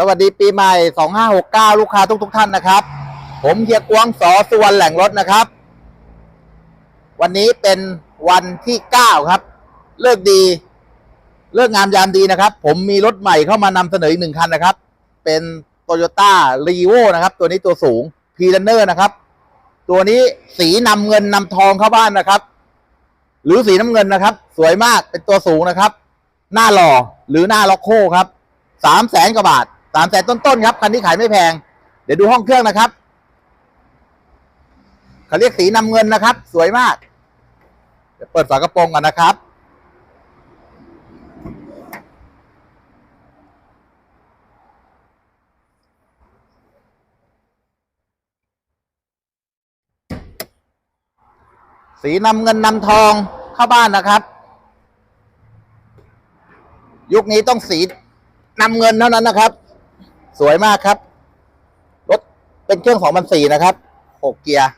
สวัสดีปีใหม่ 2569 ลูกค้าทุกทุกท่านนะครับ ผมเฮียกวงสอสุวรรณแหล่งรถนะครับ วันนี้เป็นวันที่ 9 ครับ เลิกดี เลิกงามยามดีนะครับ ผมมีรถใหม่เข้ามานำเสนออีกหนึ่งคันนะครับ เป็น t o y ยต้ารีโวนะครับ ตัวนี้ตัวสูงพีลันเนอร์นะครับ ตัวนี้สีนำเงินนำทองเข้าบ้านนะครับ หรือสีน้ำเงินนะครับ สวยมากเป็นตัวสูงนะครับ หน้าหล่อหรือหน้าล็อกโคครับสามแสนกว่าบาท สามแสนต้นๆครับคันนี้ขายไม่แพง เดี๋ยวดูห้องเครื่องนะครับเขาเรียกสีนำเงินนะครับ สวยมาก เดี๋ยวเปิดฝากระโปรงก่อนนะครับ สีนำเงินนำทองเข้าบ้านนะครับ ยุคนี้ต้องสีนำเงินเท่านั้นนะครับ สวยมากครับ รถเป็นเครื่อง2004นสี่นะครับ6เกียร์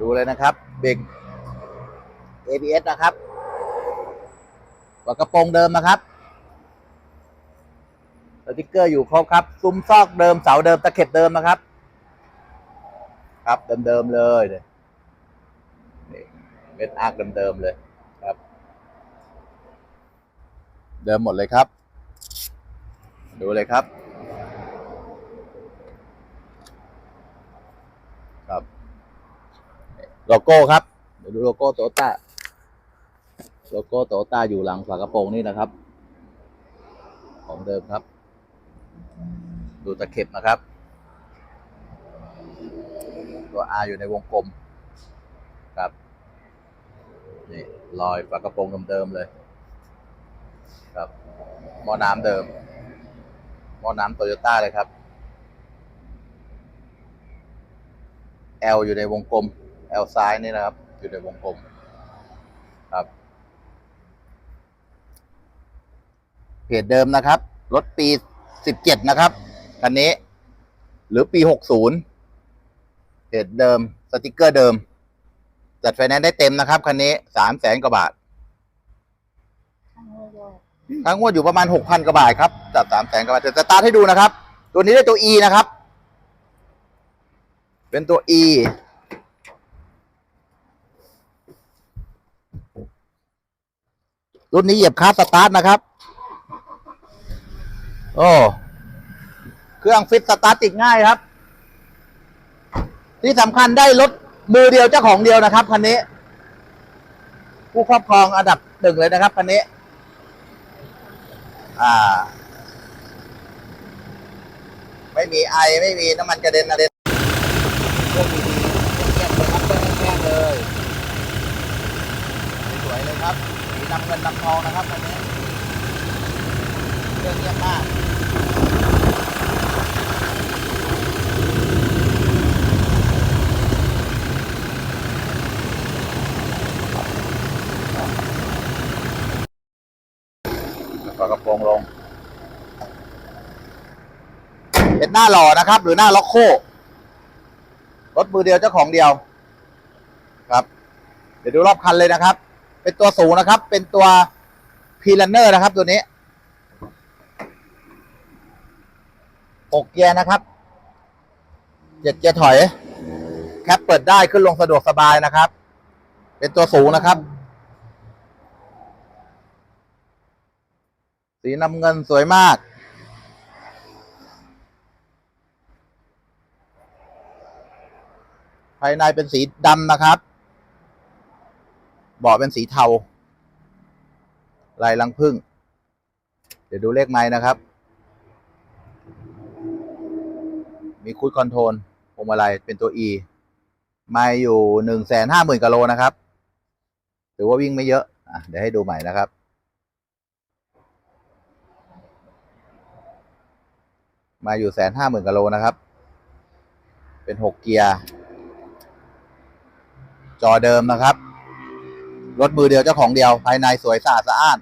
ดูเลยนะครับเบรก ABS นะครับฝากระโปรงเดิมนะครับสติกเกอร์อยู่ครบครับ ซุ้มซอกเดิมเสาเดิมตะเข็บเดิมนะครับ ครับเดิมๆเลยเนี่ยนี่เม็ดอาร์คเดิมๆเลยครับ เดิมหมดเลยครับ ดูเลยครับ ครับโลโก้ครับเดี๋ยวดูโลโก้โตต้าโลโก้โตต้าอยู่หลังฝากระโปรงนี่นะครับ ของเดิมครับ ดูตะเข็บนะครับ ตัว R อยู่ในวงกลมครับนี่รอยฝากระโปรงเดิมๆเลย ครับหม้อน้ำเดิม หม้อน้ำโตโยต้าเลยครับ L อยู่ในวงกลม L ซ้ายนี่นะครับ อยู่ในวงกลมครับ เพจเดิมนะครับ รถปี 17 นะครับคันนี้ หรือปี 60 เพจเดิม สติกเกอร์เดิม จัดไฟแนนซ์ได้เต็มนะครับคันนี้สามแสนกว่าบาททั้งงวดอยู่ประมาณหกพันกว่าบาทครับ จัดสามแสนกว่าบาทจะสตาร์ทให้ดูนะครับ ตัวนี้ได้ตัว E นะครับ เป็นตัว E รุ่นนี้เหยียบคลัสสตาร์ทนะครับ โอ้ เครื่องฟิตสตาร์ทติดง่ายครับ ที่สำคัญได้รถมือเดียวเจ้าของเดียวนะครับคันนี้ ผู้ครอบครองอันดับหนึ่งเลยนะครับคันนี้ อ่า ไม่มีไอไม่มีน้ำมันกระเด็นอะไรพวกดีๆเงียบๆเลยครับแห้งๆเลยสวยเลยครับสีนำเงินนำทองนะครับตอนนี้เครื่องเงียบมาก ฝากระโปรงลง เป็น หน้าหล่อนะครับ หรือหน้าล็อกโครถมือเดียวเจ้าของเดียว ครับ เดี๋ยวดูรอบคันเลยนะครับ เป็นตัวสูงนะครับ เป็นตัวพีลันเนอร์นะครับตัวนี้หกเกียร์นะครับเจ็ดเกียร์ถอย แคปเปิดได้ขึ้นลงสะดวกสบายนะครับ เป็นตัวสูงนะครับ สีน้ำเงินสวยมาก ภายในเป็นสีดำนะครับ เบาะเป็นสีเทา ลายลังพึ่ง เดี๋ยวดูเลขไม้นะครับ มีคูดคอนโทรลพวงมาลัยเป็นตัว E ไม้อยู่หนึ่งแสนห้าหมื่นกิโลนะครับถือว่าวิ่งไม่เยอะอะเดี๋ยวให้ดูใหม่นะครับ มาอยู่แสนห้าหมื่นกิโลนะครับ เป็นหกเกียร์ จอเดิมนะครับ รถมือเดียวเจ้าของเดียว ภายในสวยสะอาดสะอ้าน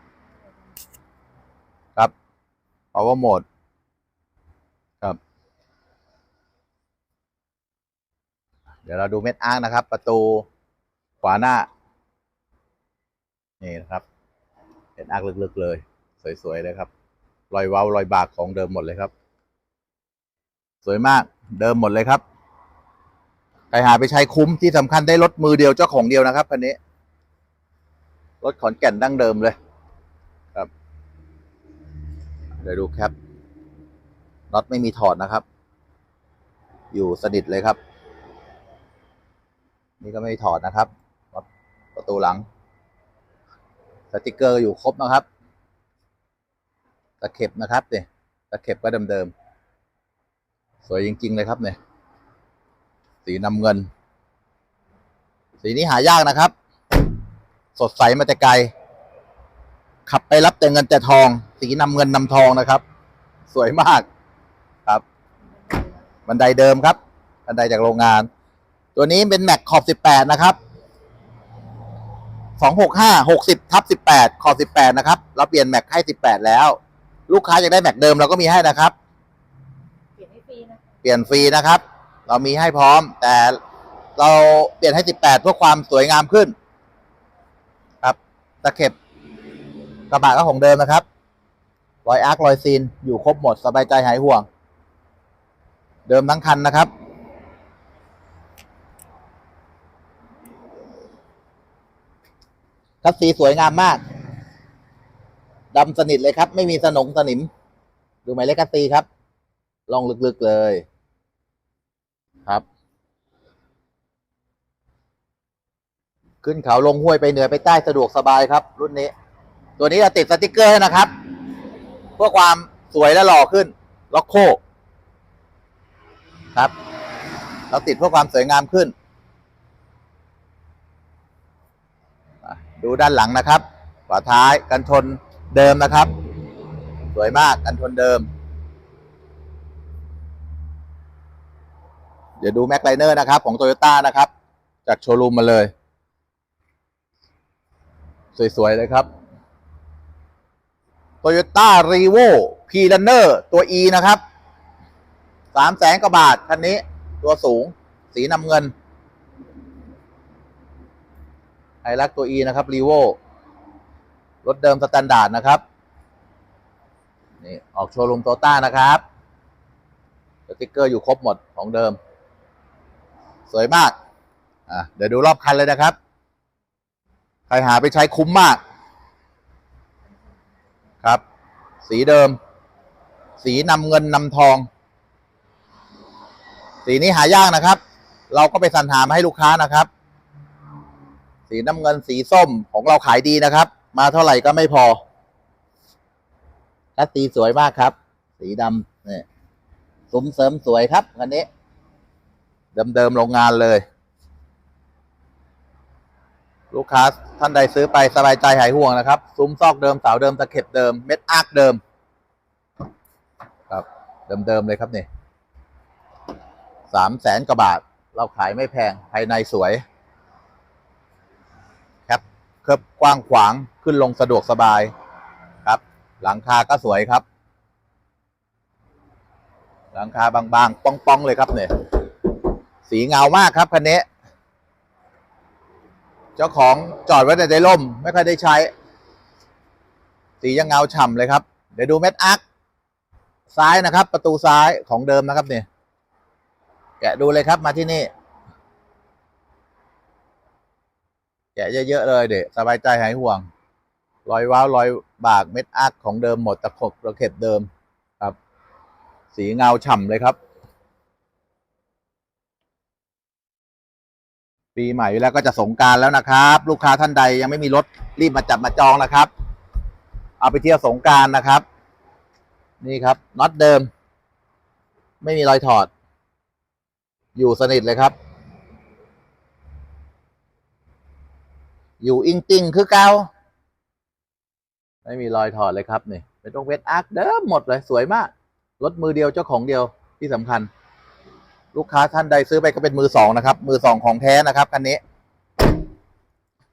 ครับ power mode ครับ เดี๋ยวเราดูเม็ดอาร์คนะครับ ประตูขวาหน้า นี่นะครับเม็ดอาร์คลึกๆเลย สวยๆเลยครับ รอยเว้ารอยบากของเดิมหมดเลยครับ สวยมากเดิมหมดเลยครับ ใครหาไปใช้คุ้มที่สำคัญได้รถมือเดียวเจ้าของเดียวนะครับคันนี้ รถขอนแก่นดั้งเดิมเลย ครับ เดี๋ยวดูแคปน็อตไม่มีถอดนะครับ อยู่สนิทเลยครับ นี่ก็ไม่ถอดนะครับน็อตประตูหลัง สติกเกอร์อยู่ครบนะครับ ตะเข็บนะครับเนี่ยตะเข็บก็เดิมๆสวยจริง ๆ เลยครับเนี่ย สีน้ำเงิน สีนี้หายากนะครับ สดใสมาแต่ไกล ขับไปรับแต่เงินแต่ทอง สีนำเงินนำทองนะครับ สวยมากครับ บันไดเดิมครับ บันไดจากโรงงาน ตัวนี้เป็นแม็กขอบ 18 นะครับ265 60ทับ18ขอบ18นะครับ เราเปลี่ยนแม็กให้18แล้ว ลูกค้าอยากได้แม็กเดิมเราก็มีให้นะครับ เปลี่ยนให้ฟรีนะเปลี่ยนฟรีนะครับ เรามีให้พร้อม แต่เราเปลี่ยนให้ 18 เพื่อความสวยงามขึ้น ครับตะเข็บกระบะก็ของเดิมนะครับรอยอาร์ครอยซีน อยู่ครบหมดสบายใจหายห่วง เดิมทั้งคันนะครับ คัสซีสวยงามมากดำสนิทเลยครับ ไม่มีสนงสนิม ดูหมายเลขคัสซีครับ ลองลึกๆเลย ครับ ขึ้นเขาลงห้วยไปเหนือไปใต้สะดวกสบายครับ รุ่นนี้ ตัวนี้จะติดสติกเกอร์ให้นะครับ เพื่อความสวยและหล่อขึ้น ล็อกโคครับ เราติดเพื่อความสวยงามขึ้น ดูด้านหลังนะครับ ฝาท้ายกันชนเดิมนะครับ สวยมากกันชนเดิม เดี๋ยวดูแม็กไลเนอร์นะครับ ของโตโยต้านะครับ จากโชว์รูมมาเลย สวย ๆ เลยครับโตโยต้ารีโวพีลันเนอร์ตัว E นะครับสามแสนกว่าบาท คันนี้ ตัวสูง สีน้ำเงินไฮรักตัว E นะครับรีโวรถเดิมสแตนดาร์ดนะครับ นี่ ออกโชว์รูมโตต้านะครับ สติกเกอร์อยู่ครบหมดของเดิม สวยมาก อะเดี๋ยวดูรอบคันเลยนะครับ ใครหาไปใช้คุ้มมาก ครับ สีเดิม สีนำเงินนำทอง สีนี้หายากนะครับ เราก็ไปสรรหามาให้ลูกค้านะครับ สีน้ำเงินสีส้มของเราขายดีนะครับ มาเท่าไหร่ก็ไม่พอคัสสีสวยมากครับ สีดำเนี่ยซุ้มเสริมสวยครับคันนี้ เดิมๆโรงงานเลย ลูกค้าท่านใดซื้อไปสบายใจหายห่วงนะครับ ซุ้มซอกเดิมเสาเดิมตะเข็บเดิมเม็ดอาร์คเดิม ครับ เดิมๆเลยครับนี่สามแสนกว่าบาท เราขายไม่แพงภายในสวยครับเคิบกว้างขวางขึ้นลงสะดวกสบายครับ หลังคาก็สวยครับ หลังคาบางๆ ป้องๆเลยครับเนี่ย สีเงามากครับคันนี้ เจ้าของจอดไว้ในร่ม ไม่ค่อยได้ใช้ สียังเงาฉ่ำเลยครับ เดี๋ยวดูเม็ดอาร์คซ้ายนะครับ ประตูซ้ายของเดิมนะครับเนี่ยแกะดูเลยครับมาที่นี่ แกะเยอะๆเลยเด็กสบายใจหายห่วง รอยว้าวรอยบากเม็ดอาร์คของเดิมหมดตะขบตะเข็บเดิมครับ สีเงาฉ่ำเลยครับ ปีใหม่แล้วก็จะสงการแล้วนะครับ ลูกค้าท่านใดยังไม่มีรถรีบมาจับมาจองนะครับ เอาไปเที่ยวสงการนะครับ นี่ครับน็อตเดิม ไม่มีรอยถอด อยู่สนิทเลยครับ อยู่อิงติงคือเก้าไม่มีรอยถอดเลยครับนี่เป็นตรงเวทอาร์คเดิมหมดเลยสวยมากรถมือเดียวเจ้าของเดียวที่สำคัญ ลูกค้าท่านใดซื้อไปก็เป็นมือสองนะครับ มือสองของแท้นะครับคันนี้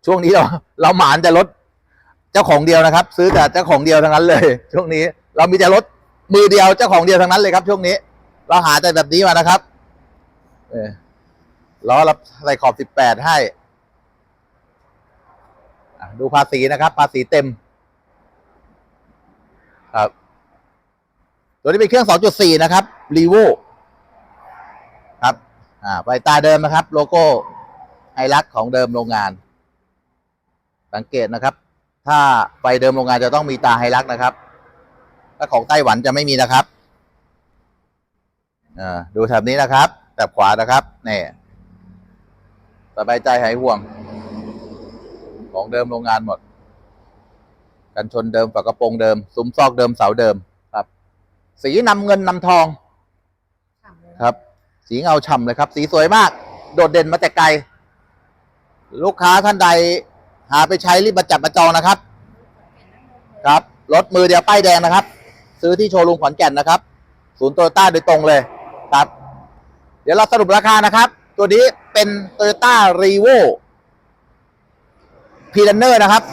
ช่วงนี้เราเราหมานแต่รถเจ้าของเดียวนะครับ ซื้อแต่เจ้าของเดียวทั้งนั้นเลย ช่วงนี้ เรามีแต่รถมือเดียวเจ้าของเดียวทั้งนั้นเลยครับ ช่วงนี้ เราหาแต่แบบนี้มานะครับ เออล้อเราใส่ขอบสิบแปดให้ดูภาษีนะครับ ภาษีเต็ม ครับ ตัวนี้เป็นเครื่อง 2.4 นะครับรีโว อ่าไฟตาเดิมนะครับ โลโก้ไฮลักของเดิมโรงงาน สังเกตนะครับ ถ้าไฟเดิมโรงงานจะต้องมีตาไฮลักนะครับถ้าของไต้หวันจะไม่มีนะครับอ่าดูแถบนี้นะครับแถบขวานะครับนี่สบายใจหายห่วง ของเดิมโรงงานหมด กันชนเดิมฝากระโปรงเดิม ซุ้มซอกเดิมเสาเดิมครับ สีนำเงินนำทอง ครับ สีเงาฉ่ำเลยครับ สีสวยมาก โดดเด่นมาแต่ไกล ลูกค้าท่านใดหาไปใช้รีบมาจับมาจองนะครับ ครับรถมือเดียวป้ายแดงนะครับ ซื้อที่โชว์รูมขอนแก่นนะครับ ศูนย์โตโยต้าโดยตรงเลยครับ เดี๋ยวเราสรุปราคานะครับ ตัวนี้เป็นโตโยต้ารีโวพีลันเนอร์นะครับ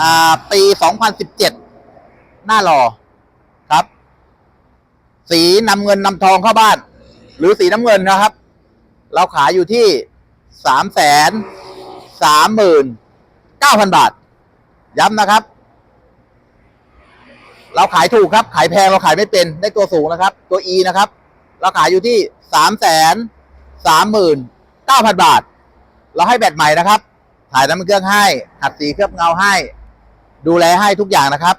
อ่า ปี 2017 หน้าหล่อครับ สีนำเงินนำทองเข้าบ้าน หรือสีน้ำเงินนะครับ เราขายอยู่ที่สามแสนสามหมื่นเก้าพันบาท ย้ำนะครับ เราขายถูกครับ ขายแพงเราขายไม่เป็นได้ตัวสูงนะครับ ตัว E นะครับ เราขายอยู่ที่สามแสนสามหมื่นเก้าพันบาท เราให้แบตใหม่นะครับ ถ่ายน้ำมันเครื่องให้ขัดสีเคลือบเงาให้ ดูแลให้ทุกอย่างนะครับ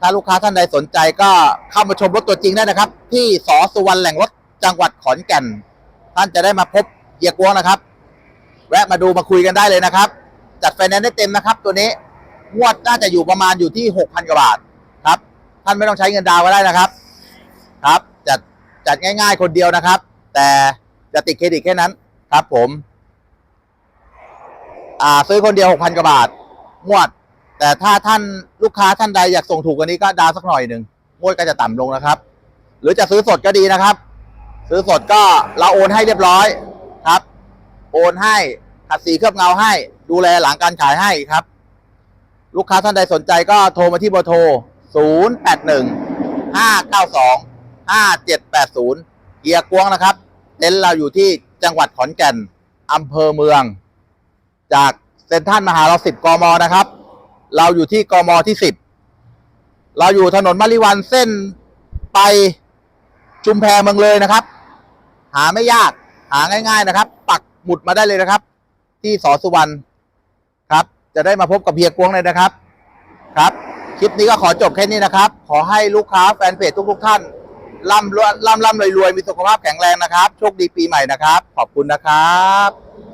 ถ้าลูกค้าท่านใดสนใจก็เข้ามาชมรถตัวจริงได้นะครับ ที่สอสุวรรณแหล่งรถ จังหวัดขอนแก่น ท่านจะได้มาพบเฮียกวงนะครับ แวะมาดูมาคุยกันได้เลยนะครับ จัดไฟแนนซ์ได้เต็มนะครับ ตัวนี้งวดน่าจะอยู่ประมาณอยู่ที่หกพันกว่าบาทครับ ท่านไม่ต้องใช้เงินดาวก็ได้นะครับ ครับจัดจัดง่าย ๆ คนเดียวนะครับ แต่จะติดเครดิตแค่นั้นครับ ผม อ่าซื้อคนเดียวหกพันกว่าบาทงวด แต่ถ้าท่านลูกค้าท่านใดอยากส่งถูกกว่านี้ก็ดาวสักหน่อยหนึ่งงวดก็จะต่ำลงนะครับ หรือจะซื้อสดก็ดีนะครับ ซื้อสดก็เราโอนให้เรียบร้อยครับ โอนให้ขัดสีเคลือบเงาให้ ดูแลหลังการขายให้ครับ ลูกค้าท่านใดสนใจก็โทรมาที่เบอร์โทร 0 8 1 5 9 2 5 7 8 0เกียร์กวงนะครับ เต็นท์เราอยู่ที่จังหวัดขอนแก่นอำเภอเมือง จากเซ็นทรัลมหาลัยสิบกมนะครับ เราอยู่ที่กมที่สิบเราอยู่ถนนมาริวันเส้นไปชุมแพเมืองเลยนะครับ หาไม่ยากหาง่าย ๆนะครับ ปักหมุดมาได้เลยนะครับ ที่สอสุวรรณครับ จะได้มาพบกับเฮียกวงเลยนะครับครับ คลิปนี้ก็ขอจบแค่นี้นะครับ ขอให้ลูกค้าแฟนเพจทุกๆท่านร่ำรวยร่ำร่ำรวยรวยมีสุขภาพแข็งแรงนะครับ โชคดีปีใหม่นะครับ ขอบคุณนะครับ